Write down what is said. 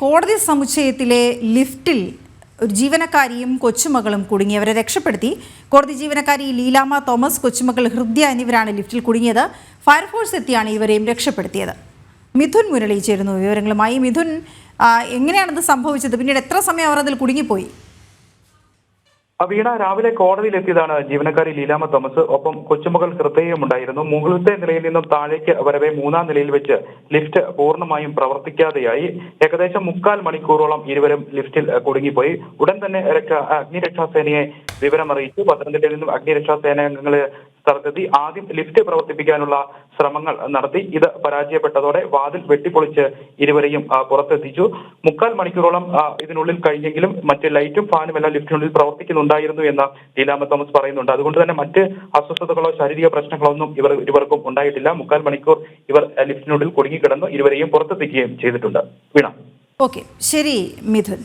കോടതി സമുച്ചയത്തിലെ ലിഫ്റ്റിൽ ഒരു ജീവനക്കാരിയും കൊച്ചുമകളും കുടുങ്ങിയവരെ രക്ഷപ്പെടുത്തി. കോടതി ജീവനക്കാരി ലീലാമ തോമസ് കൊച്ചുമകൾ ഹൃദ്യ എന്നിവരാണ് ലിഫ്റ്റിൽ കുടുങ്ങിയത്. ഫയർഫോഴ്സ് എത്തിയാണ് ഇവരെയും രക്ഷപ്പെടുത്തിയത്. മിഥുൻ മുരളി ചേരുന്നു വിവരങ്ങളുമായി. മിഥുൻ എങ്ങനെയാണിത് സംഭവിച്ചത്? പിന്നീട് എത്ര സമയം അവർ അതിൽ കുടുങ്ങിപ്പോയി? വീണ രാവിലെ കോടതിയിലെത്തിയതാണ് ജീവനക്കാരി ലീലാമ തോമസ്. ഒപ്പം കൊച്ചുമകൾ ഹൃദയം ഉണ്ടായിരുന്നു. മുകളിലത്തെ നിലയിൽ നിന്നും താഴേക്ക് വരവെ മൂന്നാം നിലയിൽ വെച്ച് ലിഫ്റ്റ് പൂർണമായും പ്രവർത്തിക്കാതെയായി. ഏകദേശം മുക്കാൽ മണിക്കൂറോളം ഇരുവരും ലിഫ്റ്റിൽ കുടുങ്ങിപ്പോയി. ഉടൻ തന്നെ രക്ഷാ അഗ്നിരക്ഷാസേനയെ വിവരമറിയിച്ചു പത്തനംതിട്ടയിൽ നിന്നും അഗ്നിരക്ഷാ സേനാംഗങ്ങൾ സ്ഥലത്തെത്തി. ആദ്യം ലിഫ്റ്റ് പ്രവർത്തിപ്പിക്കാനുള്ള ശ്രമങ്ങൾ നടത്തി. ഇത് പരാജയപ്പെട്ടതോടെ വാതിൽ വെട്ടിപ്പൊളിച്ച് ഇരുവരെയും പുറത്തെത്തിച്ചു. മുക്കാൽ മണിക്കൂറോളം ഇതിനുള്ളിൽ കഴിഞ്ഞെങ്കിലും മറ്റ് ലൈറ്റും ഫാനും എല്ലാം ലിഫ്റ്റിനുള്ളിൽ പ്രവർത്തിക്കുന്നുണ്ടായിരുന്നു എന്ന് ലീലാമ തോമസ് പറയുന്നുണ്ട്. അതുകൊണ്ട് തന്നെ മറ്റ് അസ്വസ്ഥതകളോ ശാരീരിക പ്രശ്നങ്ങളോ ഒന്നും ഇവർ ഇരുവർക്കും ഉണ്ടായിട്ടില്ല. മുക്കാൽ മണിക്കൂർ ഇവർ ലിഫ്റ്റിനുള്ളിൽ കുടുങ്ങിക്കിടന്നു ഇരുവരെയും പുറത്തെത്തിക്കുകയും ചെയ്തിട്ടുണ്ട്. വീണ. ഓക്കെ. ശരി മിഥുൻ.